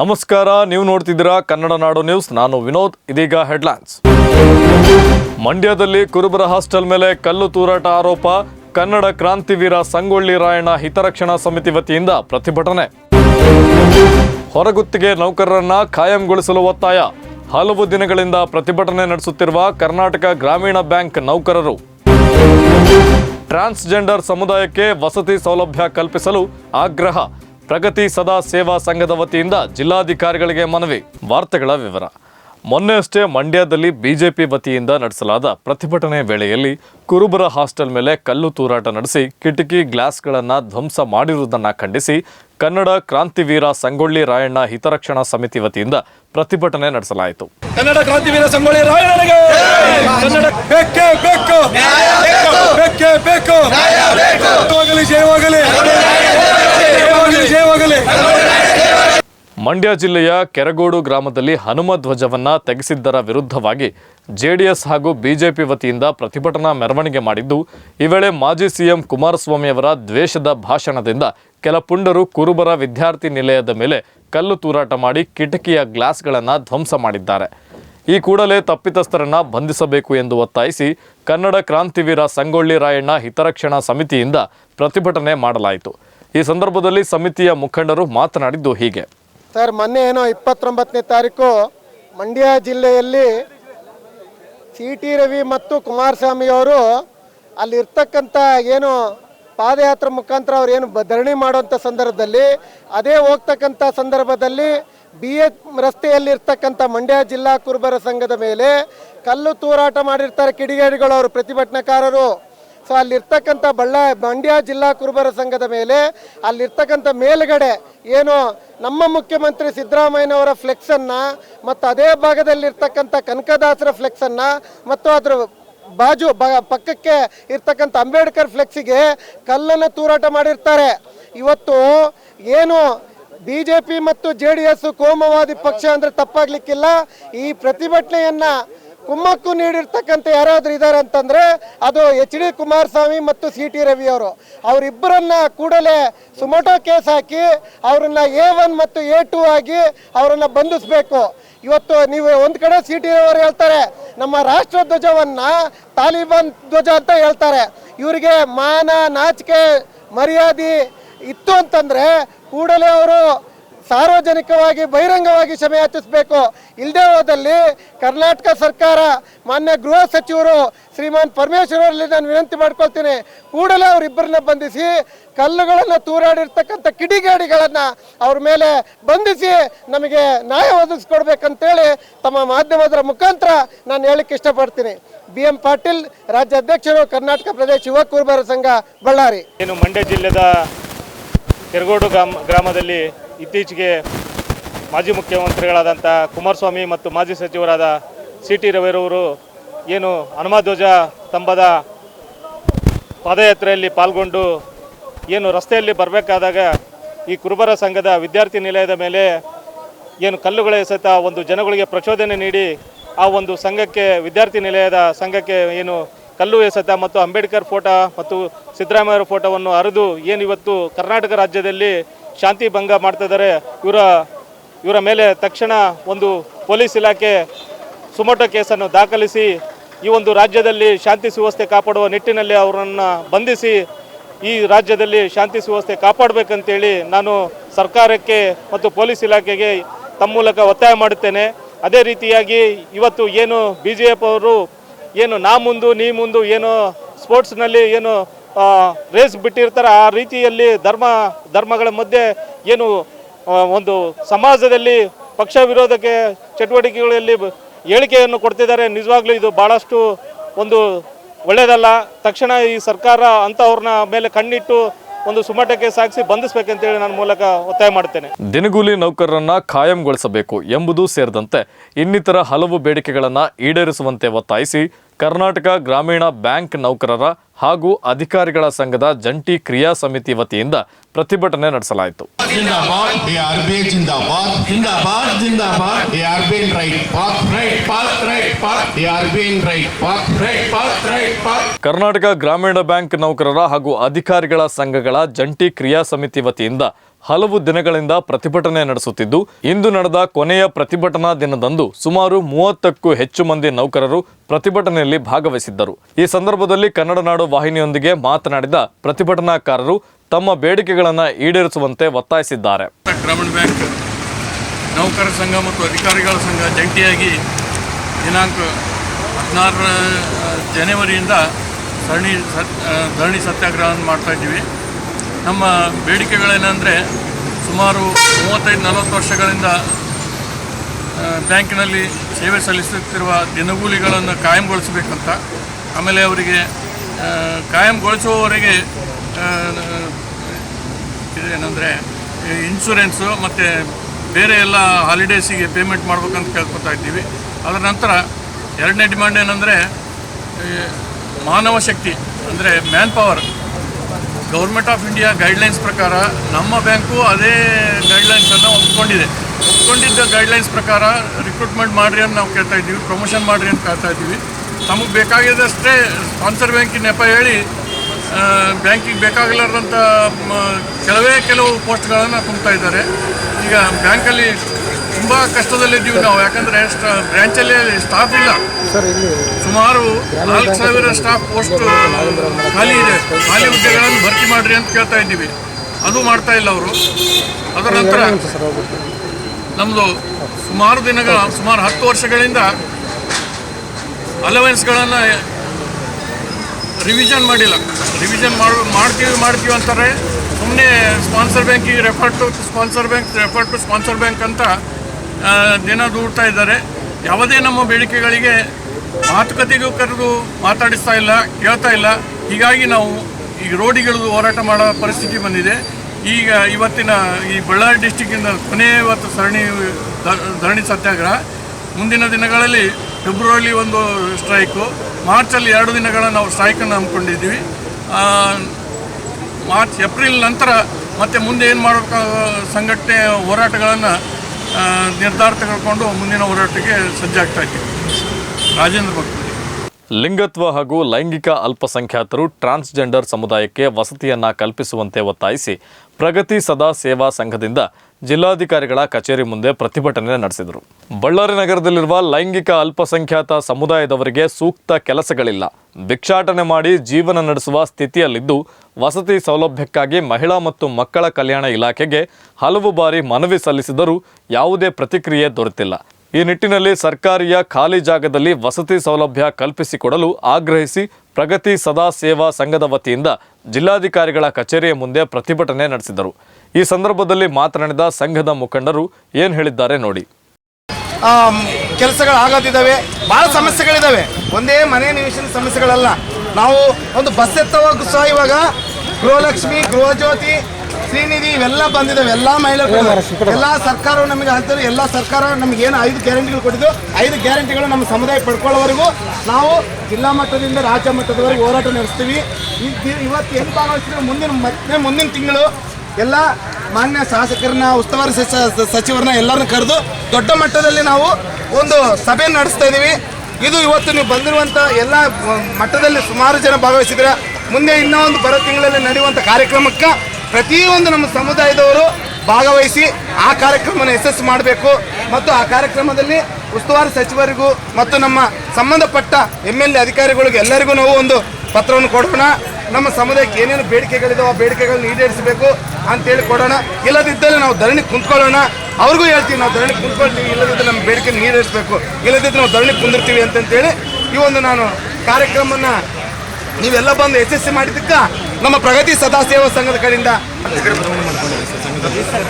ನಮಸ್ಕಾರ, ನೀವು ನೋಡ್ತಿದ್ದೀರಾ ಕನ್ನಡ ನಾಡು ನ್ಯೂಸ್. ನಾನು ವಿನೋದ್, ಇದೀಗ ಹೆಡ್ಲೈನ್ಸ್. ಮಂಡ್ಯದಲ್ಲಿ ಕುರುಬರ ಹಾಸ್ಟೆಲ್ ಮೇಲೆ ಕಲ್ಲು ತೂರಾಟ ಆರೋಪ. ಕನ್ನಡ ಕ್ರಾಂತಿವೀರ ಸಂಗೊಳ್ಳಿ ರಾಯಣ್ಣ ಹಿತರಕ್ಷಣಾ ಸಮಿತಿ ವತಿಯಿಂದ ಪ್ರತಿಭಟನೆ. ಹೊರಗುತ್ತಿಗೆ ನೌಕರರನ್ನ ಖಾಯಂಗೊಳಿಸಲು ಒತ್ತಾಯ. ಹಲವು ದಿನಗಳಿಂದ ಪ್ರತಿಭಟನೆ ನಡೆಸುತ್ತಿರುವ ಕರ್ನಾಟಕ ಗ್ರಾಮೀಣ ಬ್ಯಾಂಕ್ ನೌಕರರು. ಟ್ರಾನ್ಸ್ಜೆಂಡರ್ ಸಮುದಾಯಕ್ಕೆ ವಸತಿ ಸೌಲಭ್ಯ ಕಲ್ಪಿಸಲು ಆಗ್ರಹ. ಪ್ರಗತಿ ಸದಾ ಸೇವಾ ಸಂಘದ ವತಿಯಿಂದ ಜಿಲ್ಲಾಧಿಕಾರಿಗಳಿಗೆ ಮನವಿ. ವಾರ್ತೆಗಳ ವಿವರ. ಮೊನ್ನೆಯಷ್ಟೇ ಮಂಡ್ಯದಲ್ಲಿ ಬಿಜೆಪಿ ವತಿಯಿಂದ ನಡೆಸಲಾದ ಪ್ರತಿಭಟನೆ ವೇಳೆಯಲ್ಲಿ ಕುರುಬರ ಹಾಸ್ಟೆಲ್ ಮೇಲೆ ಕಲ್ಲು ತೂರಾಟ ನಡೆಸಿ ಕಿಟಕಿ ಗ್ಲಾಸ್ಗಳನ್ನು ಧ್ವಂಸ ಮಾಡಿರುವುದನ್ನು ಖಂಡಿಸಿ ಕನ್ನಡ ಕ್ರಾಂತಿವೀರ ಸಂಗೊಳ್ಳಿ ರಾಯಣ್ಣ ಹಿತರಕ್ಷಣಾ ಸಮಿತಿ ವತಿಯಿಂದ ಪ್ರತಿಭಟನೆ ನಡೆಸಲಾಯಿತು. ಕನ್ನಡ ಕ್ರಾಂತಿವೀರ ಸಂಗೊಳ್ಳಿ ರಾಯಣ್ಣನಿಗೆ! ಕನ್ನಡ ಬೇಕೇ ಬೇಕು! ಮಂಡ್ಯ ಜಿಲ್ಲೆಯ ಕೆರಗೋಡು ಗ್ರಾಮದಲ್ಲಿ ಹನುಮ ಧ್ವಜವನ್ನ ತೆಗೆಸಿದ್ದರ ವಿರುದ್ಧವಾಗಿ ಜೆಡಿಎಸ್ ಹಾಗೂ ಬಿಜೆಪಿ ವತಿಯಿಂದ ಪ್ರತಿಭಟನಾ ಮೆರವಣಿಗೆ ಮಾಡಿದ್ದು, ಈ ವೇಳೆ ಮಾಜಿ ಸಿಎಂ ಕುಮಾರಸ್ವಾಮಿ ಅವರ ದ್ವೇಷದ ಭಾಷಣದಿಂದ ಕೆಲ ಪುಂಡರು ಕುರುಬರ ವಿದ್ಯಾರ್ಥಿ ನಿಲಯದ ಮೇಲೆ ಕಲ್ಲು ತೂರಾಟ ಮಾಡಿ ಕಿಟಕಿಯ ಗ್ಲಾಸ್ಗಳನ್ನು ಧ್ವಂಸ ಮಾಡಿದ್ದಾರೆ. ಈ ಕೂಡಲೇ ತಪ್ಪಿತಸ್ಥರನ್ನು ಬಂಧಿಸಬೇಕು ಎಂದು ಒತ್ತಾಯಿಸಿ ಕನ್ನಡ ಕ್ರಾಂತಿವೀರ ಸಂಗೊಳ್ಳಿ ರಾಯಣ್ಣ ಹಿತರಕ್ಷಣಾ ಸಮಿತಿಯಿಂದ ಪ್ರತಿಭಟನೆ ಮಾಡಲಾಯಿತು. ಈ ಸಂದರ್ಭದಲ್ಲಿ ಸಮಿತಿಯ ಮುಖಂಡರು ಮಾತನಾಡಿದ್ದು ಹೀಗೆ. ಸರ್, ಮೊನ್ನೆ ಏನೋ ಇಪ್ಪತ್ತೊಂಬತ್ತನೇ ತಾರೀಕು ಮಂಡ್ಯ ಜಿಲ್ಲೆಯಲ್ಲಿ ಸಿ ಟಿ ರವಿ ಮತ್ತು ಕುಮಾರಸ್ವಾಮಿ ಅವರು ಅಲ್ಲಿರ್ತಕ್ಕಂಥ ಏನು ಪಾದಯಾತ್ರೆ ಮುಖಾಂತರ ಅವ್ರು ಏನು ಧರಣಿ ಮಾಡುವಂಥ ಸಂದರ್ಭದಲ್ಲಿ, ಅದೇ ಹೋಗ್ತಕ್ಕಂಥ ಸಂದರ್ಭದಲ್ಲಿ ಬಿ ಎಚ್ ರಸ್ತೆಯಲ್ಲಿರ್ತಕ್ಕಂಥ ಮಂಡ್ಯ ಜಿಲ್ಲಾ ಕುರುಬರ ಸಂಘದ ಮೇಲೆ ಕಲ್ಲು ತೂರಾಟ ಮಾಡಿರ್ತಾರೆ ಕಿಡಿಗೇಡಿಗಳು ಅವರು, ಪ್ರತಿಭಟನಾಕಾರರು. ಸೊ ಅಲ್ಲಿರ್ತಕ್ಕಂಥ ಬಳ್ಳ, ಮಂಡ್ಯ ಜಿಲ್ಲಾ ಕುರುಬರ ಸಂಘದ ಮೇಲೆ ಅಲ್ಲಿರ್ತಕ್ಕಂಥ ಮೇಲುಗಡೆ ಏನು ನಮ್ಮ ಮುಖ್ಯಮಂತ್ರಿ ಸಿದ್ದರಾಮಯ್ಯನವರ ಫ್ಲೆಕ್ಸನ್ನು ಮತ್ತು ಅದೇ ಭಾಗದಲ್ಲಿರ್ತಕ್ಕಂಥ ಕನಕದಾಸರ ಫ್ಲೆಕ್ಸನ್ನು ಮತ್ತು ಅದರ ಬಾಜು, ಬ, ಪಕ್ಕಕ್ಕೆ ಇರ್ತಕ್ಕಂಥ ಅಂಬೇಡ್ಕರ್ ಫ್ಲೆಕ್ಸಿಗೆ ಕಲ್ಲನ್ನು ತೂರಾಟ ಮಾಡಿರ್ತಾರೆ. ಇವತ್ತು ಏನು ಬಿ ಜೆ ಪಿ ಮತ್ತು ಜೆ ಡಿ ಎಸ್ ಕೋಮವಾದಿ ಪಕ್ಷ ಅಂದರೆ ತಪ್ಪಾಗ್ಲಿಕ್ಕಿಲ್ಲ. ಈ ಪ್ರತಿಭಟನೆಯನ್ನು ಕುಮ್ಮಕ್ಕು ನೀಡಿರ್ತಕ್ಕಂಥ ಯಾರಾದರೂ ಇದ್ದಾರೆ ಅಂತಂದರೆ ಅದು ಎಚ್ ಡಿ ಕುಮಾರಸ್ವಾಮಿ ಮತ್ತು ಸಿ ಟಿ ರವಿ ಅವರು. ಅವರಿಬ್ಬರನ್ನ ಕೂಡಲೇ ಸುಮೋಟೋ ಕೇಸ್ ಹಾಕಿ ಅವರನ್ನು ಎ ಒನ್ ಮತ್ತು ಎ ಟು ಆಗಿ ಅವರನ್ನ ಬಂಧಿಸಬೇಕು. ಇವತ್ತು ನೀವು ಒಂದು ಕಡೆ ಸಿ ಟಿ ಅವರು ಹೇಳ್ತಾರೆ, ನಮ್ಮ ರಾಷ್ಟ್ರ ಧ್ವಜವನ್ನು ತಾಲಿಬಾನ್ ಧ್ವಜ ಅಂತ ಹೇಳ್ತಾರೆ. ಇವರಿಗೆ ಮಾನ ನಾಚಿಕೆ ಮರ್ಯಾದೆ ಇತ್ತು ಅಂತಂದರೆ ಕೂಡಲೇ ಅವರು ಸಾರ್ವಜನಿಕವಾಗಿ, ಬಹಿರಂಗವಾಗಿ ಕ್ಷಮೆ ಯಾಚಿಸಬೇಕು. ಇಲ್ಲದೆ ಹೋದಲ್ಲಿ ಕರ್ನಾಟಕ ಸರ್ಕಾರ ಮಾನ್ಯ ಗೃಹ ಸಚಿವರು ಶ್ರೀಮಾನ್ ಪರಮೇಶ್ವರ್ ಅವರಲ್ಲಿ ನಾನು ವಿನಂತಿ ಮಾಡ್ಕೊಳ್ತೀನಿ, ಕೂಡಲೇ ಅವರಿಬ್ಬರನ್ನ ಬಂಧಿಸಿ, ಕಲ್ಲುಗಳನ್ನು ತೂರಾಡಿರ್ತಕ್ಕಂಥ ಕಿಡಿಗೇಡಿಗಳನ್ನು ಅವ್ರ ಮೇಲೆ ಬಂಧಿಸಿ ನಮಗೆ ನ್ಯಾಯ ಒದಗಿಸ್ಕೊಡ್ಬೇಕಂತೇಳಿ ತಮ್ಮ ಮಾಧ್ಯಮದ ಮುಖಾಂತರ ನಾನು ಹೇಳಕ್ಕೆ ಇಷ್ಟಪಡ್ತೀನಿ. ಬಿ ಎಂ ಪಾಟೀಲ್ ರಾಜ್ಯ ಅಧ್ಯಕ್ಷರು ಕರ್ನಾಟಕ ಪ್ರದೇಶ ಯುವ ಕುರುಬರ ಸಂಘ, ಬಳ್ಳಾರಿ. ಏನು ಮಂಡ್ಯ ಜಿಲ್ಲೆದ ಕೆರಗೋಡು ಗ್ರಾಮ, ಗ್ರಾಮದಲ್ಲಿ ಇತ್ತೀಚೆಗೆ ಮಾಜಿ ಮುಖ್ಯಮಂತ್ರಿಗಳಾದಂಥ ಕುಮಾರಸ್ವಾಮಿ ಮತ್ತು ಮಾಜಿ ಸಚಿವರಾದ ಸಿ ಟಿ ರವಿರವರು ಏನು ಹನುಮಧ್ವಜ ಸ್ತಂಭದ ಪಾದಯಾತ್ರೆಯಲ್ಲಿ ಪಾಲ್ಗೊಂಡು ಏನು ರಸ್ತೆಯಲ್ಲಿ ಬರಬೇಕಾದಾಗ ಈ ಕುರುಬರ ಸಂಘದ ವಿದ್ಯಾರ್ಥಿ ನಿಲಯದ ಮೇಲೆ ಏನು ಕಲ್ಲುಗಳ ಎಸೆತ ಒಂದು ಜನಗಳಿಗೆ ಪ್ರಚೋದನೆ ನೀಡಿ ಆ ಒಂದು ಸಂಘಕ್ಕೆ, ವಿದ್ಯಾರ್ಥಿ ನಿಲಯದ ಸಂಘಕ್ಕೆ ಏನು ಕಲ್ಲು ಎಸೆತ ಮತ್ತು ಅಂಬೇಡ್ಕರ್ ಫೋಟೋ ಮತ್ತು ಸಿದ್ದರಾಮಯ್ಯರ ಫೋಟೋವನ್ನು ಅರಿದು ಏನು ಇವತ್ತು ಕರ್ನಾಟಕ ರಾಜ್ಯದಲ್ಲಿ ಶಾಂತಿ ಭಂಗ ಮಾಡ್ತಾ ಇದ್ದಾರೆ. ಇವರ ಇವರ ಮೇಲೆ ತಕ್ಷಣ ಒಂದು ಪೊಲೀಸ್ ಇಲಾಖೆ ಸುಮೋಟೋ ಕೇಸನ್ನು ದಾಖಲಿಸಿ, ಈ ಒಂದು ರಾಜ್ಯದಲ್ಲಿ ಶಾಂತಿ ಸುವ್ಯವಸ್ಥೆ ಕಾಪಾಡುವ ನಿಟ್ಟಿನಲ್ಲಿ ಅವರನ್ನು ಬಂಧಿಸಿ, ಈ ರಾಜ್ಯದಲ್ಲಿ ಶಾಂತಿ ಸುವ್ಯವಸ್ಥೆ ಕಾಪಾಡಬೇಕಂತೇಳಿ ನಾನು ಸರ್ಕಾರಕ್ಕೆ ಮತ್ತು ಪೊಲೀಸ್ ಇಲಾಖೆಗೆ ತಮ್ಮ ಮೂಲಕ ಒತ್ತಾಯ ಮಾಡುತ್ತೇನೆ. ಅದೇ ರೀತಿಯಾಗಿ ಇವತ್ತು ಏನು ಬಿ ಅವರು ಏನು ನಾ ಮುಂದು, ನೀ ಮುಂದು, ಏನು ಸ್ಪೋರ್ಟ್ಸ್ನಲ್ಲಿ ಏನು ರೇಸ್ ಬಿಟ್ಟಿರ್ತಾರೆ, ಆ ರೀತಿಯಲ್ಲಿ ಧರ್ಮ, ಧರ್ಮಗಳ ಮಧ್ಯೆ ಏನು ಒಂದು ಸಮಾಜದಲ್ಲಿ ಪಕ್ಷ ವಿರೋಧಕ್ಕೆ ಚಟುವಟಿಕೆಗಳಲ್ಲಿ ಹೇಳಿಕೆಯನ್ನು ಕೊಡ್ತಿದ್ದಾರೆ. ನಿಜವಾಗ್ಲೂ ಇದು ಭಾಳಷ್ಟು ಒಂದು ಒಳ್ಳೆಯದಲ್ಲ ತಕ್ಷಣ ಈ ಸರ್ಕಾರ ಅಂಥವ್ರನ್ನ ಮೇಲೆ ಕಣ್ಣಿಟ್ಟು ಒಂದು ಸುಮಟಕ್ಕೆ ಸಾಗಿಸಿ ಬಂಧಿಸ್ಬೇಕಂತೇಳಿ ನನ್ನ ಮೂಲಕ ಒತ್ತಾಯ ಮಾಡ್ತೇನೆ. ದಿನಗೂಲಿ ನೌಕರರನ್ನ ಖಾಯಂಗೊಳಿಸಬೇಕು ಎಂಬುದು ಸೇರಿದಂತೆ ಇನ್ನಿತರ ಹಲವು ಬೇಡಿಕೆಗಳನ್ನು ಈಡೇರಿಸುವಂತೆ ಒತ್ತಾಯಿಸಿ ಕರ್ನಾಟಕ ಗ್ರಾಮೀಣ ಬ್ಯಾಂಕ್ ನೌಕರರ ಹಾಗೂ ಅಧಿಕಾರಿಗಳ ಸಂಘದ ಜಂಟಿ ಕ್ರಿಯಾ ಸಮಿತಿ ವತಿಯಿಂದ ಪ್ರತಿಭಟನೆ ನಡೆಸಲಾಯಿತು. ಕರ್ನಾಟಕ ಗ್ರಾಮೀಣ ಬ್ಯಾಂಕ್ ನೌಕರರ ಹಾಗೂ ಅಧಿಕಾರಿಗಳ ಸಂಘಗಳ ಜಂಟಿ ಕ್ರಿಯಾ ಸಮಿತಿ ವತಿಯಿಂದ ಹಲವು ದಿನಗಳಿಂದ ಪ್ರತಿಭಟನೆ ನಡೆಸುತ್ತಿದ್ದು, ಇಂದು ನಡೆದ ಕೊನೆಯ ಪ್ರತಿಭಟನಾ ದಿನದಂದು ಸುಮಾರು ಮೂವತ್ತಕ್ಕೂ ಹೆಚ್ಚು ಮಂದಿ ನೌಕರರು ಪ್ರತಿಭಟನೆಯಲ್ಲಿ ಭಾಗವಹಿಸಿದ್ದರು. ಈ ಸಂದರ್ಭದಲ್ಲಿ ಕನ್ನಡ ನಾಡು ವಾಹಿನಿಯೊಂದಿಗೆ ಮಾತನಾಡಿದ ಪ್ರತಿಭಟನಾಕಾರರು ತಮ್ಮ ಬೇಡಿಕೆಗಳನ್ನು ಈಡೇರಿಸುವಂತೆ ಒತ್ತಾಯಿಸಿದ್ದಾರೆ. ನೌಕರ ಸಂಘ ಮತ್ತು ಅಧಿಕಾರಿಗಳ ಸಂಘ ಜಂಟಿಯಾಗಿ ದಿನಾಂಕ ಹದಿನಾರರ ಜನವರಿಯಿಂದ ಸರಣಿ ಸತ್ ಧರಣಿ ಸತ್ಯಾಗ್ರಹವನ್ನು ಮಾಡ್ತಾ ಇದ್ದೀವಿ. ನಮ್ಮ ಬೇಡಿಕೆಗಳೇನೆಂದರೆ ಸುಮಾರು ಮೂವತ್ತೈದು, ನಲವತ್ತು ವರ್ಷಗಳಿಂದ ಬ್ಯಾಂಕಿನಲ್ಲಿ ಸೇವೆ ಸಲ್ಲಿಸುತ್ತಿರುವ ದಿನಗೂಲಿಗಳನ್ನು ಕಾಯಂಗೊಳಿಸಬೇಕಂತ. ಆಮೇಲೆ ಅವರಿಗೆ ಕಾಯಂಗೊಳಿಸುವವರಿಗೆ ಏನಂದರೆ ಇನ್ಶೂರೆನ್ಸು ಮತ್ತು ಬೇರೆ ಎಲ್ಲ ಹಾಲಿಡೇಸಿಗೆ ಪೇಮೆಂಟ್ ಮಾಡ್ಬೇಕಂತ ಕೇಳ್ಕೊತಾ ಇದ್ದೀವಿ. ಅದರ ನಂತರ ಎರಡನೇ ಡಿಮ್ಯಾಂಡ್ ಏನಂದರೆ ಮಾನವ ಶಕ್ತಿ, ಅಂದರೆ man power government of India guidelines ಪ್ರಕಾರ ನಮ್ಮ ಬ್ಯಾಂಕು ಅದೇ ಗೈಡ್ಲೈನ್ಸನ್ನು ಒಪ್ಕೊಂಡಿದೆ. ಒಪ್ಕೊಂಡಿದ್ದ ಗೈಡ್ಲೈನ್ಸ್ ಪ್ರಕಾರ ರಿಕ್ರೂಟ್ಮೆಂಟ್ ಮಾಡಿರಿ ಅಂತ ನಾವು ಕೇಳ್ತಾ ಇದ್ದೀವಿ ಪ್ರಮೋಷನ್ ಮಾಡಿರಿ ಅಂತ ಕೇಳ್ತಾ ಇದ್ದೀವಿ. ತಮಗೆ ಬೇಕಾಗಿದ್ದಷ್ಟೇ ಸ್ಪಾನ್ಸರ್ ಬ್ಯಾಂಕಿನ ನೆಪ ಹೇಳಿ ಬ್ಯಾಂಕಿಗೆ ಬೇಕಾಗಲಾರ್ದಂಥ ಕೆಲವೇ ಕೆಲವು ಪೋಸ್ಟ್ಗಳನ್ನು ತುಂಬ್ತಾ ಇದ್ದಾರೆ. ಈಗ ಬ್ಯಾಂಕಲ್ಲಿ ತುಂಬ ಕಷ್ಟದಲ್ಲಿದ್ದೀವಿ ನಾವು. ಯಾಕಂದರೆ ಸ್ಟಾ ಬ್ರ್ಯಾಂಚಲ್ಲಿ ಸ್ಟಾಫ್ ಇಲ್ಲ. ಸುಮಾರು ನಾಲ್ಕು ಸಾವಿರ ಸ್ಟಾಫ್ ಪೋಸ್ಟ್ ಖಾಲಿ ಇದೆ. ಖಾಲಿ ಹುದ್ದೆಗಳನ್ನು ಭರ್ತಿ ಮಾಡಿರಿ ಅಂತ ಕೇಳ್ತಾ ಇದ್ದೀವಿ. ಅದು ಮಾಡ್ತಾ ಇಲ್ಲ ಅವರು. ಅದರ ನಂತರ ನಮ್ಮದು ಸುಮಾರು ದಿನಗಳ ಸುಮಾರು ಹತ್ತು ವರ್ಷಗಳಿಂದ ಅಲವೆನ್ಸ್ಗಳನ್ನು ರಿವಿಷನ್ ಮಾಡಿಲ್ಲ. ರಿವಿಷನ್ ಮಾಡಿ ಮಾಡ್ತೀವಿ ಮಾಡ್ತೀವಿ ಅಂತಾರೆ. ಸುಮ್ಮನೆ ಸ್ಪಾನ್ಸರ್ ಬ್ಯಾಂಕಿಗೆ refer to sponsor bank refer to sponsor bank ಅಂತ ದಿನ ದೂಡ್ತಾ ಇದ್ದಾರೆ. ಯಾವುದೇ ನಮ್ಮ ಬೇಡಿಕೆಗಳಿಗೆ ಮಾತುಕತೆಗೂ ಕರೆದು ಮಾತಾಡಿಸ್ತಾ ಇಲ್ಲ, ಕೇಳ್ತಾ ಇಲ್ಲ. ಹೀಗಾಗಿ ನಾವು ಈಗ ರೋಡಿಗಿಳಿದು ಹೋರಾಟ ಮಾಡೋ ಪರಿಸ್ಥಿತಿ ಬಂದಿದೆ. ಈಗ ಇವತ್ತಿನ ಈ ಬಳ್ಳಾರಿ ಡಿಸ್ಟಿಕ್ಕಿಂದ ಕೊನೆಯ ಇವತ್ತು ಸರಣಿ ಧರಣಿ ಸತ್ಯಾಗ್ರಹ. ಮುಂದಿನ ದಿನಗಳಲ್ಲಿ ಫೆಬ್ರವರಿ ಒಂದು ಸ್ಟ್ರೈಕು. ಮಾರ್ಚಲ್ಲಿ ಎರಡು ದಿನಗಳ ನಾವು ಸ್ಟ್ರೈಕನ್ನು ಹಮ್ಮಿಕೊಂಡಿದ್ದೀವಿ. ಮಾರ್ಚ್, ಏಪ್ರಿಲ್ ನಂತರ ಮತ್ತೆ ಮುಂದೆ ಏನು ಮಾಡಬೇಕು, ಸಂಘಟನೆ ಹೋರಾಟಗಳನ್ನು ನಿರ್ಧಾರ ತೆಗೆದುಕೊಂಡು ಮುಂದಿನ ಹೋರಾಟಕ್ಕೆ ಸಜ್ಜಾಗ್ತಾ ಇದ್ದೀವಿ. ರಾಜೇಂದ್ರ ಭಕ್ತರು ಲಿಂಗತ್ವ ಹಾಗೂ ಲೈಂಗಿಕ ಅಲ್ಪಸಂಖ್ಯಾತರು ಟ್ರಾನ್ಸ್ಜೆಂಡರ್ ಸಮುದಾಯಕ್ಕೆ ವಸತಿಯನ್ನು ಕಲ್ಪಿಸುವಂತೆ ಒತ್ತಾಯಿಸಿ ಪ್ರಗತಿ ಸದಾ ಸೇವಾ ಸಂಘದಿಂದ ಜಿಲ್ಲಾಧಿಕಾರಿಗಳ ಕಚೇರಿ ಮುಂದೆ ಪ್ರತಿಭಟನೆ ನಡೆಸಿದರು. ಬಳ್ಳಾರಿ ನಗರದಲ್ಲಿರುವ ಲೈಂಗಿಕ ಅಲ್ಪಸಂಖ್ಯಾತ ಸಮುದಾಯದವರಿಗೆ ಸೂಕ್ತ ಕೆಲಸಗಳಿಲ್ಲ. ಭಿಕ್ಷಾಟನೆ ಮಾಡಿ ಜೀವನ ನಡೆಸುವ ಸ್ಥಿತಿಯಲ್ಲಿದ್ದು, ವಸತಿ ಸೌಲಭ್ಯಕ್ಕಾಗಿ ಮಹಿಳಾ ಮತ್ತು ಮಕ್ಕಳ ಕಲ್ಯಾಣ ಇಲಾಖೆಗೆ ಹಲವು ಬಾರಿ ಮನವಿ ಸಲ್ಲಿಸಿದರೂ ಯಾವುದೇ ಪ್ರತಿಕ್ರಿಯೆ ದೊರೆತಿಲ್ಲ. ಈ ನಿಟ್ಟಿನಲ್ಲಿ ಸರ್ಕಾರಿಯ ಖಾಲಿ ಜಾಗದಲ್ಲಿ ವಸತಿ ಸೌಲಭ್ಯ ಕಲ್ಪಿಸಿಕೊಡಲು ಆಗ್ರಹಿಸಿ ಪ್ರಗತಿ ಸದಾ ಸೇವಾ ಸಂಘದ ವತಿಯಿಂದ ಜಿಲ್ಲಾಧಿಕಾರಿಗಳ ಕಚೇರಿಯ ಮುಂದೆ ಪ್ರತಿಭಟನೆ ನಡೆಸಿದರು. ಈ ಸಂದರ್ಭದಲ್ಲಿ ಮಾತನಾಡಿದ ಸಂಘದ ಮುಖಂಡರು ಏನು ಹೇಳಿದ್ದಾರೆ ನೋಡಿ. ಕೆಲಸಗಳು ಆಗೋದಿದ್ದಾವೆ ಭಾಳ ಸಮಸ್ಯೆಗಳಿದ್ದಾವೆ. ಒಂದೇ ಮನೆ ನಿವೇಶನ ಸಮಸ್ಯೆಗಳಲ್ಲ. ನಾವು ಒಂದು ಬಸ್ ಎತ್ತವಾಗ ಸಹ ಇವಾಗ ಗೃಹಲಕ್ಷ್ಮಿ, ಗೃಹಜ್ಯೋತಿ ಶ್ರೀನಿಧಿ ಇವೆಲ್ಲ ಬಂದಿದ್ದಾವೆ ಎಲ್ಲ ಮಹಿಳೆಯರು ಎಲ್ಲ ಸರ್ಕಾರವು ನಮಗೆ ಹಾಕ್ತಾರೆ ಎಲ್ಲ ಸರ್ಕಾರ ನಮಗೆ ಏನು ಐದು ಗ್ಯಾರಂಟಿಗಳು ಕೊಟ್ಟಿದ್ದು ಐದು ಗ್ಯಾರಂಟಿಗಳು ನಮ್ಮ ಸಮುದಾಯ ಪಡ್ಕೊಳ್ಳೋವರೆಗೂ ನಾವು ಜಿಲ್ಲಾ ಮಟ್ಟದಿಂದ ರಾಜ್ಯ ಮಟ್ಟದವರೆಗೆ ಹೋರಾಟ ನಡೆಸ್ತೀವಿ. ಇವತ್ತು ಏನು ಭಾಗವಹಿಸಿದ್ರೆ ಮುಂದಿನ ಮತ್ತೆ ಮುಂದಿನ ತಿಂಗಳು ಎಲ್ಲ ಮಾನ್ಯ ಶಾಸಕರನ್ನ ಉಸ್ತುವಾರಿ ಸಚ- ಸಚಿವರನ್ನ ಎಲ್ಲರನ್ನ ಕರೆದು ದೊಡ್ಡ ಮಟ್ಟದಲ್ಲಿ ನಾವು ಒಂದು ಸಭೆ ನಡೆಸ್ತಾ ಇದ್ದೀವಿ ಇದು ಇವತ್ತು ನೀವು ಬಂದಿರುವಂಥ ಎಲ್ಲ ಮಟ್ಟದಲ್ಲಿ ಸುಮಾರು ಜನ ಭಾಗವಹಿಸಿದ್ರೆ ಮುಂದೆ ಇನ್ನೂ ಒಂದು ಬರೋ ತಿಂಗಳಲ್ಲಿ ನಡೆಯುವಂಥ ಕಾರ್ಯಕ್ರಮಕ್ಕೆ ಪ್ರತಿಯೊಂದು ನಮ್ಮ ಸಮುದಾಯದವರು ಭಾಗವಹಿಸಿ ಆ ಕಾರ್ಯಕ್ರಮವನ್ನು ಯಶಸ್ಸು ಮಾಡಬೇಕು. ಮತ್ತು ಆ ಕಾರ್ಯಕ್ರಮದಲ್ಲಿ ಉಸ್ತುವಾರಿ ಸಚಿವರಿಗೂ ಮತ್ತು ನಮ್ಮ ಸಂಬಂಧಪಟ್ಟ ಎಂ ಎಲ್ ಎ ಅಧಿಕಾರಿಗಳಿಗೆ ಎಲ್ಲರಿಗೂ ನಾವು ಒಂದು ಪತ್ರವನ್ನು ಕೊಡೋಣ. ನಮ್ಮ ಸಮುದಾಯಕ್ಕೆ ಏನೇನು ಬೇಡಿಕೆಗಳಿದಾವೆ ಆ ಬೇಡಿಕೆಗಳನ್ನ ಈಡೇರಿಸಬೇಕು ಅಂತೇಳಿ ಕೊಡೋಣ. ಇಲ್ಲದಿದ್ದಲ್ಲಿ ನಾವು ಧರಣಿ ಕುಂತ್ಕೊಳ್ಳೋಣ. ಅವ್ರಿಗೂ ಹೇಳ್ತೀವಿ, ನಾವು ಧರಣಿ ಕುಂತ್ಕೊಳ್ತೀವಿ. ಇಲ್ಲದಿದ್ದರೆ ನಮ್ಮ ಬೇಡಿಕೆ ಈಡೇರಿಸಬೇಕು ಇಲ್ಲದಿದ್ದರೆ ನಾವು ಧರಣಿ ಕುಂದಿರ್ತೀವಿ ಅಂತಂತೇಳಿ ಈ ಒಂದು ನಾನು ಕಾರ್ಯಕ್ರಮನ ನೀವೆಲ್ಲ ಬಂದು ಯಶಸ್ವಿ ಮಾಡಿದ್ದಕ್ಕ ನಮ್ಮ ಪ್ರಗತಿ ಸದಾ ಸೇವಾ ಸಂಘದ ಕಡೆಯಿಂದ.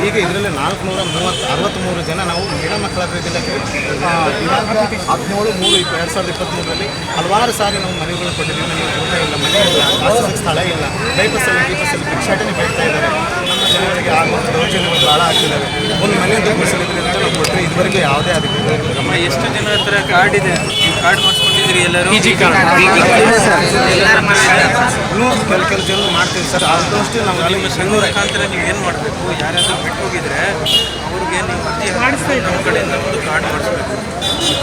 ಈಗ ಇದರಲ್ಲಿ ನಾಲ್ಕುನೂರ ಮೂವತ್ತು ಅರವತ್ತ್ಮೂರು ಜನ ನಾವು ಮಹಿಳಾ ಮಕ್ಕಳ ಅಭಿವೃದ್ಧಿ ಇಲಾಖೆ ಹದಿನೇಳು ಮೂರು ಇಪ್ಪ ಎರಡು ಸಾವಿರದ ಇಪ್ಪತ್ತ್ಮೂರರಲ್ಲಿ ಹಲವಾರು ಸಾರಿ ನಾವು ಮನೆಗಳು ಕೊಟ್ಟಿದ್ದೀವಿ. ನಮಗೆ ಊಟ ಇಲ್ಲ ಮನೆ ಇಲ್ಲ ವಾಸಕ್ಕೆ ಸ್ಥಳ ಇಲ್ಲ. ಬೈಪಸ್ಸಲ್ಲಿ ಬೈಬಸ್ಸಲ್ಲಿ ಭಿಕ್ಷಾಟನೆ ಬೇಡ್ತಾ ಇದ್ದಾರೆ. ನಮ್ಮ ಜನಗಳಿಗೆ ಆಗುವಂಥ ದೌರ್ಜನ್ಯಗಳು ಭಾಳ ಆಗ್ತಿದ್ದಾವೆ. ಒಂದು ಮನೆ ಅಂತ ನಾವು ಕೊಟ್ಟರೆ ಇದುವರೆಗೆ ಯಾವುದೇ ಗಮನ ಎಷ್ಟು ಜನ ಹತ್ರ ಕಾರ್ಡ್ ಇದೆ? ಕಾರ್ಡ್ ಕಾರ್ಡ್ ಮಾಡಿಸ್ಕೊಂಡಿದ್ದೀರಿ ಎಲ್ಲರೂ? ಇನ್ನೂ ಕೆಲ ಕೆಲ ಜನರು ಮಾಡ್ತೀವಿ ಸರ್ ಆದಷ್ಟು ನಾವು ಅಲ್ಲಿ ಸಂಘ ಮುಖಾಂತರ ನೀವು ಏನು ಮಾಡಬೇಕು? ಯಾರಾದರೂ ಬಿಟ್ಟು ಹೋಗಿದ್ರೆ ಅವ್ರಿಗೆ ನೀವು ಅರ್ಜಿ ಹಾಕಿ ನಮ್ಮ ಕಡೆಯಿಂದ ಒಂದು ಕಾರ್ಡ್ ಮಾಡಿಸ್ಬೇಕು.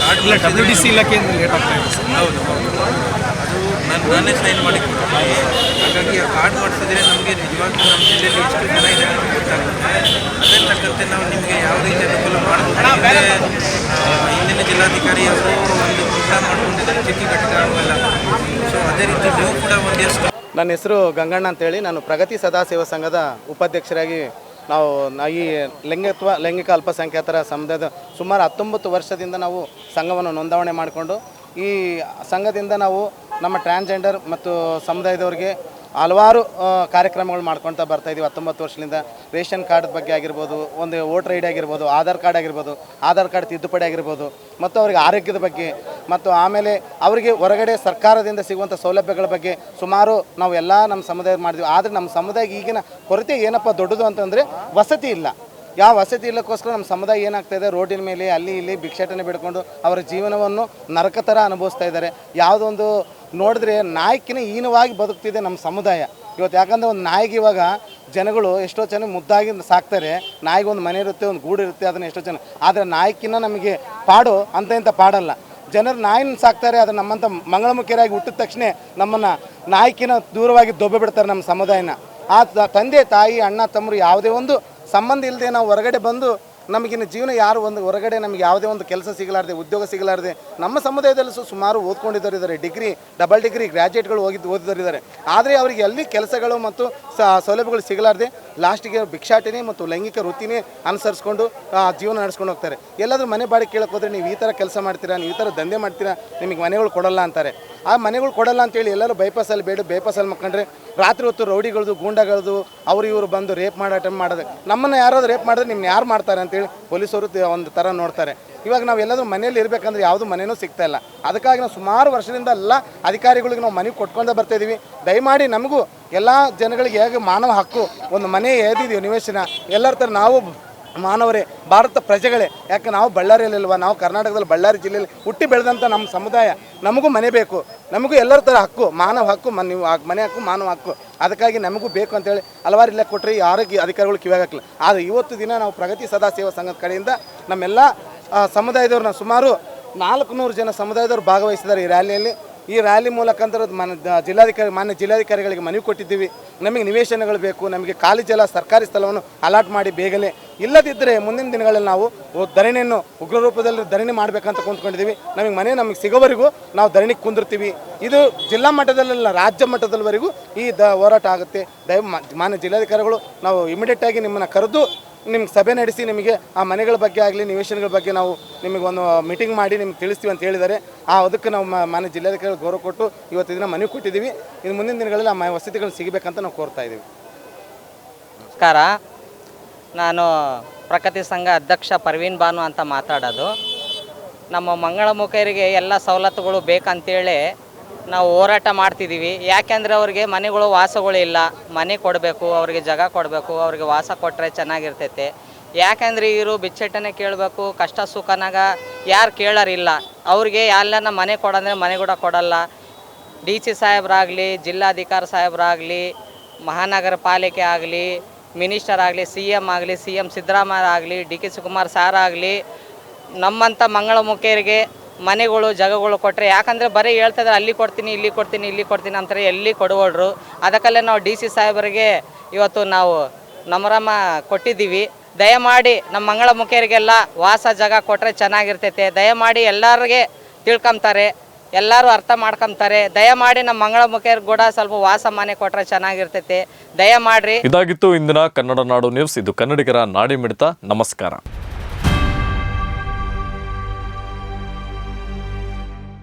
ಕಾರ್ಡ್ ಡಬ್ಲ್ಯೂ ಡಿ ಸಿ ಇಲಾಖೆಯಿಂದ ಲೇಟ್ ಆಗ್ತಾ ಇದೆ. ಹೌದು ಹೌದು. ಅದು ನಾನು ನಾನೇ ಸೈನ್ ಮಾಡಿ ಕೊಡ್ತೀನಿ ಹಾಗಾಗಿ ಆ ಕಾರ್ಡ್ ಮಾಡಿಸಿದ್ರೆ ನಮಗೆ ನಿಜವಾಗ್ಲೂ ನಮ್ಮ ಜಿಲ್ಲೆಯಲ್ಲಿ ಎಷ್ಟು ಜನ ಇದೆ ಅಂತ ಗೊತ್ತಾಗುತ್ತೆ. ಅದೇ ತಕ್ಕಂತೆ ನಾವು ನಿಮಗೆ ಯಾವ ರೀತಿ ಅನುಕೂಲ ಮಾಡಬೇಕು ಹಿಂದಿನ ಜಿಲ್ಲಾಧಿಕಾರಿ ಅವರು ಒಂದು ಪ್ರೋಗ್ರಾಮ್ ಮಾಡ್ಕೊಂಡಿದ್ದಾರೆ ಚಿಕ್ಕಿ ಘಟಕ ಅವೆಲ್ಲ ಸೊ ಅದೇ ರೀತಿ ನೀವು ಕೂಡ ಒಂದಿಷ್ಟು ನನ್ನ ಹೆಸರು ಗಂಗಣ್ಣ ಅಂತೇಳಿ. ನಾನು ಪ್ರಗತಿ ಸದಾಸೇವಾ ಸಂಘದ ಉಪಾಧ್ಯಕ್ಷರಾಗಿ ನಾವು ಈ ಲಿಂಗತ್ವ ಲೈಂಗಿಕ ಅಲ್ಪಸಂಖ್ಯಾತರ ಸಮುದಾಯದ ಸುಮಾರು ಹತ್ತೊಂಬತ್ತು ವರ್ಷದಿಂದ ನಾವು ಸಂಘವನ್ನು ನೋಂದಾವಣೆ ಮಾಡಿಕೊಂಡು ಈ ಸಂಘದಿಂದ ನಾವು ನಮ್ಮ ಟ್ರಾನ್ಸ್ಜೆಂಡರ್ ಮತ್ತು ಸಮುದಾಯದವ್ರಿಗೆ ಹಲವಾರು ಕಾರ್ಯಕ್ರಮಗಳು ಮಾಡ್ಕೊಳ್ತಾ ಬರ್ತಾ ಇದ್ದೀವಿ ಹತ್ತೊಂಬತ್ತು ವರ್ಷದಿಂದ ರೇಷನ್ ಕಾರ್ಡ್ ಬಗ್ಗೆ ಆಗಿರ್ಬೋದು, ಒಂದು ವೋಟರ್ ಐ ಡಿ ಆಗಿರ್ಬೋದು, ಆಧಾರ್ ಕಾರ್ಡ್ ಆಗಿರ್ಬೋದು, ಆಧಾರ್ ಕಾರ್ಡ್ ತಿದ್ದುಪಡಿ ಆಗಿರ್ಬೋದು, ಮತ್ತು ಅವರಿಗೆ ಆರೋಗ್ಯದ ಬಗ್ಗೆ, ಮತ್ತು ಆಮೇಲೆ ಅವರಿಗೆ ಹೊರಗಡೆ ಸರ್ಕಾರದಿಂದ ಸಿಗುವಂಥ ಸೌಲಭ್ಯಗಳ ಬಗ್ಗೆ ಸುಮಾರು ನಾವು ಎಲ್ಲ ನಮ್ಮ ಸಮುದಾಯ ಮಾಡಿದ್ವಿ. ಆದರೆ ನಮ್ಮ ಸಮುದಾಯ ಈಗಿನ ಕೊರತೆ ಏನಪ್ಪ ದೊಡ್ಡದು ಅಂತಂದರೆ ವಸತಿ ಇಲ್ಲ. ಯಾವ ವಸತಿ ಇಲ್ಲಕ್ಕೋಸ್ಕರ ನಮ್ಮ ಸಮುದಾಯ ಏನಾಗ್ತಾ ಇದೆ? ರೋಡಿನ ಮೇಲೆ ಅಲ್ಲಿ ಇಲ್ಲಿ ಭಿಕ್ಷಾಟನೆ ಬಿಡ್ಕೊಂಡು ಅವರ ಜೀವನವನ್ನು ನರಕ ಥರ ಅನುಭವಿಸ್ತಾ ಇದ್ದಾರೆ. ಯಾವುದೊಂದು ನೋಡಿದ್ರೆ ನಾಯಕಿನ ಹೀನವಾಗಿ ಬದುಕ್ತಿದೆ ನಮ್ಮ ಸಮುದಾಯ. ಇವತ್ತು ಯಾಕಂದರೆ ಒಂದು ನಾಯಿಗೆ ಇವಾಗ ಜನಗಳು ಎಷ್ಟೋ ಚೆನ್ನಾಗಿ ಮುದ್ದಾಗಿ ಸಾಕ್ತಾರೆ. ನಾಯಿಗೆ ಒಂದು ಮನೆ ಇರುತ್ತೆ, ಒಂದು ಗೂಡು ಇರುತ್ತೆ, ಅದನ್ನು ಎಷ್ಟೋ ಜನ. ಆದರೆ ನಾಯಕಿನ ನಮಗೆ ಪಾಡು ಅಂತ ಇಂಥ ಪಾಡಲ್ಲ. ಜನರು ನಾಯಿನ ಸಾಕ್ತಾರೆ ಅದು ನಮ್ಮಂಥ ಮಂಗಳಮುಖಿಯರಾಗಿ ಹುಟ್ಟಿದ ತಕ್ಷಣ ನಮ್ಮನ್ನು ನಾಯಕಿನ ದೂರವಾಗಿ ದೊಬ್ಬೆ ಬಿಡ್ತಾರೆ ನಮ್ಮ ಸಮುದಾಯನ. ಆ ತಂದೆ, ತಾಯಿ, ಅಣ್ಣ, ತಮ್ಮರು ಯಾವುದೇ ಒಂದು ಸಂಬಂಧ ಇಲ್ಲದೆ ನಾವು ಹೊರಗಡೆ ಬಂದು ನಮಗಿನ ಜೀವನ ಯಾರು ಒಂದು ಹೊರಗಡೆ ನಮಗೆ ಯಾವುದೇ ಒಂದು ಕೆಲಸ ಸಿಗಲಾರ್ದೆ, ಉದ್ಯೋಗ ಸಿಗಲಾರದೆ, ನಮ್ಮ ಸಮುದಾಯದಲ್ಲಿ ಸುಮಾರು ಓದ್ಕೊಂಡಿದ್ದವರು ಇದ್ದಾರೆ ಡಿಗ್ರಿ, ಡಬಲ್ ಡಿಗ್ರಿ ಗ್ರ್ಯಾಜುಯೇಟ್ಗಳು ಹೋಗಿದ್ದು ಓದಿದವರು ಇದ್ದಾರೆ ಆದರೆ ಅವರಿಗೆ ಎಲ್ಲಿ ಕೆಲಸಗಳು ಮತ್ತು ಸೌಲಭ್ಯಗಳು ಸಿಗಲಾರ್ದೆ ಲಾಸ್ಟಿಗೆ ಭಿಕ್ಷಾಟನೆ ಮತ್ತು ಲೈಂಗಿಕ ವೃತ್ತಿನೇ ಅನುಸರಿಸ್ಕೊಂಡು ಜೀವನ ನಡೆಸ್ಕೊಂಡು ಹೋಗ್ತಾರೆ. ಎಲ್ಲಾದರೂ ಮನೆ ಬಾಡಿಗೆ ಕೇಳಕ್ಕೆ ಹೋದ್ರೆ ನೀವು ಈ ಥರ ಕೆಲಸ ಮಾಡ್ತೀರಾ, ನೀವು ಈ ಥರ ದಂಧೆ ಮಾಡ್ತೀರಾ, ನಿಮಗೆ ಮನೆಗಳು ಕೊಡಲ್ಲ ಅಂತಾರೆ. ಆ ಮನೆಗಳು ಕೊಡಲ್ಲ ಅಂತೇಳಿ ಎಲ್ಲರೂ ಬೈಪಾಸಲ್ಲಿ ಬೇಡ, ಬೈಪಾಸಲ್ಲಿ ಮಕ್ಕಂಡ್ರೆ ರಾತ್ರಿ ಹೊತ್ತು ರೌಡಿಗಳದು, ಗೂಂಡಗಳದು, ಅವರು ಇವರು ಬಂದು ರೇಪ್ ಮಾಡೋ ಅಟೆಂಪ್ ಮಾಡೋದು. ನಮ್ಮನ್ನು ಯಾರಾದರೂ ರೇಪ್ ಮಾಡಿದ್ರೆ ನಿಮ್ನ ಯಾರು ಮಾಡ್ತಾರೆ ಅಂತೇಳಿ ಪೊಲೀಸರು ಒಂದು ಥರ ನೋಡ್ತಾರೆ. ಇವಾಗ ನಾವು ಎಲ್ಲಾದರೂ ಮನೇಲಿ ಇರಬೇಕಂದ್ರೆ ಯಾವುದು ಮನೆಯೂ ಸಿಗ್ತಾ ಇಲ್ಲ. ಅದಕ್ಕಾಗಿ ನಾವು ಸುಮಾರು ವರ್ಷದಿಂದ ಎಲ್ಲ ಅಧಿಕಾರಿಗಳಿಗೆ ನಾವು ಮನೆಗೆ ಕೊಟ್ಕೊಂಡೇ ಬರ್ತಾ ಇದೀವಿ. ದಯಮಾಡಿ ನಮಗೂ ಎಲ್ಲ ಜನಗಳಿಗೆ ಹೇಗೆ ಮಾನವ ಹಕ್ಕು, ಒಂದು ಮನೆ ಏದಿದೆಯೋ ನಿವೇಶನ, ಎಲ್ಲರ ಥರ ನಾವು ಮಾನವರೇ, ಭಾರತ ಪ್ರಜೆಗಳೇ. ಯಾಕೆ ನಾವು ಬಳ್ಳಾರಿಯಲ್ಲಿಲ್ವ ನಾವು ಕರ್ನಾಟಕದಲ್ಲಿ ಬಳ್ಳಾರಿ ಜಿಲ್ಲೆಯಲ್ಲಿ ಹುಟ್ಟಿ ಬೆಳೆದಂಥ ನಮ್ಮ ಸಮುದಾಯ. ನಮಗೂ ಮನೆ ಬೇಕು. ನಮಗೂ ಎಲ್ಲರ ಥರ ಹಕ್ಕು, ಮಾನವ ಹಕ್ಕು ಮನ್ ನೀವು ಮನೆ ಹಕ್ಕು, ಮಾನವ ಹಕ್ಕು. ಅದಕ್ಕಾಗಿ ನಮಗೂ ಬೇಕು ಅಂತೇಳಿ ಹಲವಾರು ಇಲ್ಲ ಕೊಟ್ಟರೆ ಆರೋಗ್ಯ ಅಧಿಕಾರಿಗಳು ಕಿವಿಯಾಗಲ್ಲ ಆದರೆ ಇವತ್ತು ದಿನ ನಾವು ಪ್ರಗತಿ ಸದಾ ಸೇವಾ ಸಂಘದ ಕಡೆಯಿಂದ ನಮ್ಮೆಲ್ಲ ಸಮುದಾಯದವ್ರನ್ನ ಸುಮಾರು ನಾಲ್ಕು ನೂರು ಜನ ಸಮುದಾಯದವರು ಭಾಗವಹಿಸಿದ್ದಾರೆ ಈ ರ್ಯಾಲಿಯಲ್ಲಿ ಈ ರ್ಯಾಲಿ ಮೂಲಕ ಅಂದ್ರೆ ಮನ ಜಿಲ್ಲಾಧಿಕಾರಿ, ಮಾನ್ಯ ಜಿಲ್ಲಾಧಿಕಾರಿಗಳಿಗೆ ಮನವಿ ಕೊಟ್ಟಿದ್ದೀವಿ. ನಮಗೆ ನಿವೇಶನಗಳು ಬೇಕು, ನಮಗೆ ಖಾಲಿ ಜಲ, ಸರ್ಕಾರಿ ಸ್ಥಳವನ್ನು ಅಲಾಟ್ ಮಾಡಿ ಬೇಗನೆ. ಇಲ್ಲದಿದ್ದರೆ ಮುಂದಿನ ದಿನಗಳಲ್ಲಿ ನಾವು ಧರಣಿಯನ್ನು ಉಗ್ರ ರೂಪದಲ್ಲಿ ಧರಣಿ ಮಾಡಬೇಕಂತ ಕುಂತ್ಕೊಂಡಿದ್ದೀವಿ. ನಮಗೆ ಮನೆ ನಮಗೆ ಸಿಗೋವರೆಗೂ ನಾವು ಧರಣಿಗೆ ಕುಂದಿರ್ತೀವಿ. ಇದು ಜಿಲ್ಲಾ ಮಟ್ಟದಲ್ಲ ರಾಜ್ಯ ಮಟ್ಟದವರೆಗೂ ಈ ದ ಹೋರಾಟ ಆಗುತ್ತೆ. ದಯ ಮಾನ್ಯ ಜಿಲ್ಲಾಧಿಕಾರಿಗಳು, ನಾವು ಇಮಿಡಿಯೇಟ್ ಆಗಿ ನಿಮ್ಮನ್ನು ಕರೆದು ನಿಮ್ಗೆ ಸಭೆ ನಡೆಸಿ ನಿಮಗೆ ಆ ಮನೆಗಳ ಬಗ್ಗೆ ಆಗಲಿ, ನಿವೇಶನಗಳ ಬಗ್ಗೆ ನಾವು ನಿಮಗೆ ಒಂದು ಮೀಟಿಂಗ್ ಮಾಡಿ ನಿಮ್ಗೆ ತಿಳಿಸ್ತೀವಿ ಅಂತ ಹೇಳಿದ್ದಾರೆ. ಆ ಅದಕ್ಕೆ ನಾವು ಮ- ಮಾನ್ಯ ಜಿಲ್ಲಾಧಿಕಾರಿಗಳು ಗೌರವ ಕೊಟ್ಟು ಇವತ್ತು ದಿನ ಮನವಿ ಕೊಟ್ಟಿದ್ದೀವಿ. ಇನ್ನು ಮುಂದಿನ ದಿನಗಳಲ್ಲಿ ಆ ವಸತಿಗಳು ಸಿಗಬೇಕಂತ ನಾವು ಕೋರ್ತಾ ಇದ್ದೀವಿ. ನಮಸ್ಕಾರ. ನಾನು ಪ್ರಕೃತಿ ಸಂಘ ಅಧ್ಯಕ್ಷ ಪರ್ವೀನ್ ಬಾನು ಅಂತ ಮಾತಾಡೋದು. ನಮ್ಮ ಮಂಗಳಮುಖರಿಗೆ ಎಲ್ಲ ಸವಲತ್ತುಗಳು ಬೇಕಂತೇಳಿ ನಾವು ಹೋರಾಟ ಮಾಡ್ತಿದ್ದೀವಿ. ಯಾಕೆಂದರೆ ಅವ್ರಿಗೆ ಮನೆಗಳು ವಾಸಗಳು ಇಲ್ಲ. ಮನೆ ಕೊಡಬೇಕು, ಅವ್ರಿಗೆ ಜಾಗ ಕೊಡಬೇಕು, ಅವ್ರಿಗೆ ವಾಸ ಕೊಟ್ಟರೆ ಚೆನ್ನಾಗಿರ್ತೈತೆ. ಯಾಕೆಂದರೆ ಇವರು ಬಿಚ್ಚಟ್ಟನೆ ಕೇಳಬೇಕು, ಕಷ್ಟ ಸುಖನಾಗ ಯಾರು ಕೇಳೋರಿಲ್ಲ ಅವ್ರಿಗೆ ಎಲ್ಲನ ಮನೆ ಕೊಡಂದ್ರೆ ಮನೆ ಕೂಡ ಕೊಡಲ್ಲ. ಡಿ ಸಿ ಸಾಹೇಬರಾಗಲಿ, ಜಿಲ್ಲಾಧಿಕಾರಿ ಸಾಹೇಬರಾಗಲಿ, ಮಹಾನಗರ ಪಾಲಿಕೆ ಆಗಲಿ, ಮಿನಿಸ್ಟರ್ ಆಗಲಿ, ಸಿ ಎಂ ಆಗಲಿ, ಸಿ ಎಂ ಸಿದ್ದರಾಮಯ್ಯ ಆಗಲಿ, ಡಿ ಕೆ ಶಿವಕುಮಾರ್ ಸಾರ್ ಆಗಲಿ, ನಮ್ಮಂಥ ಮಂಗಳಮುಖಿಯರಿಗೆ ಮನೆಗಳು, ಜಾಗಗಳು ಕೊಟ್ಟರೆ ಯಾಕಂದರೆ ಬರೀ ಹೇಳ್ತಿದ್ರೆ ಅಲ್ಲಿ ಕೊಡ್ತೀನಿ, ಇಲ್ಲಿ ಕೊಡ್ತೀನಿ ಇಲ್ಲಿ ಕೊಡ್ತೀನಿ ಅಂತಾರೆ, ಎಲ್ಲಿ ಕೊಡುವಳ್ರು ಅದಕ್ಕಲ್ಲೇ ನಾವು ಡಿ ಸಿ ಸಾಹೇಬರಿಗೆ ಇವತ್ತು ನಾವು ನಮರಮ್ಮ ಕೊಟ್ಟಿದ್ದೀವಿ. ದಯಮಾಡಿ ನಮ್ಮ ಮಂಗಳ ಮುಖಿಯರಿಗೆಲ್ಲ ವಾಸ ಜಾಗ ಕೊಟ್ಟರೆ ಚೆನ್ನಾಗಿರ್ತೈತೆ. ದಯಮಾಡಿ ಎಲ್ಲರಿಗೆ ತಿಳ್ಕೊಂತಾರೆ ಎಲ್ಲರೂ ಅರ್ಥ ಮಾಡ್ಕೊಂತಾರೆ ದಯಮಾಡಿ ನಮ್ಮ ಮಂಗಳ ಮುಖಿಯರ್ ಕೂಡ ಸ್ವಲ್ಪ ವಾಸ ಮನೆ ಕೊಟ್ಟರೆ ಚೆನ್ನಾಗಿರ್ತೈತೆ. ದಯಮಾಡ್ರಿ. ಇದಾಗಿತ್ತು ಇಂದಿನ ಕನ್ನಡ ನಾಡು ನ್ಯೂಸ್. ಇದು ಕನ್ನಡಿಗರ ನಾಡಿ ಮಿಡಿತ ನಮಸ್ಕಾರ.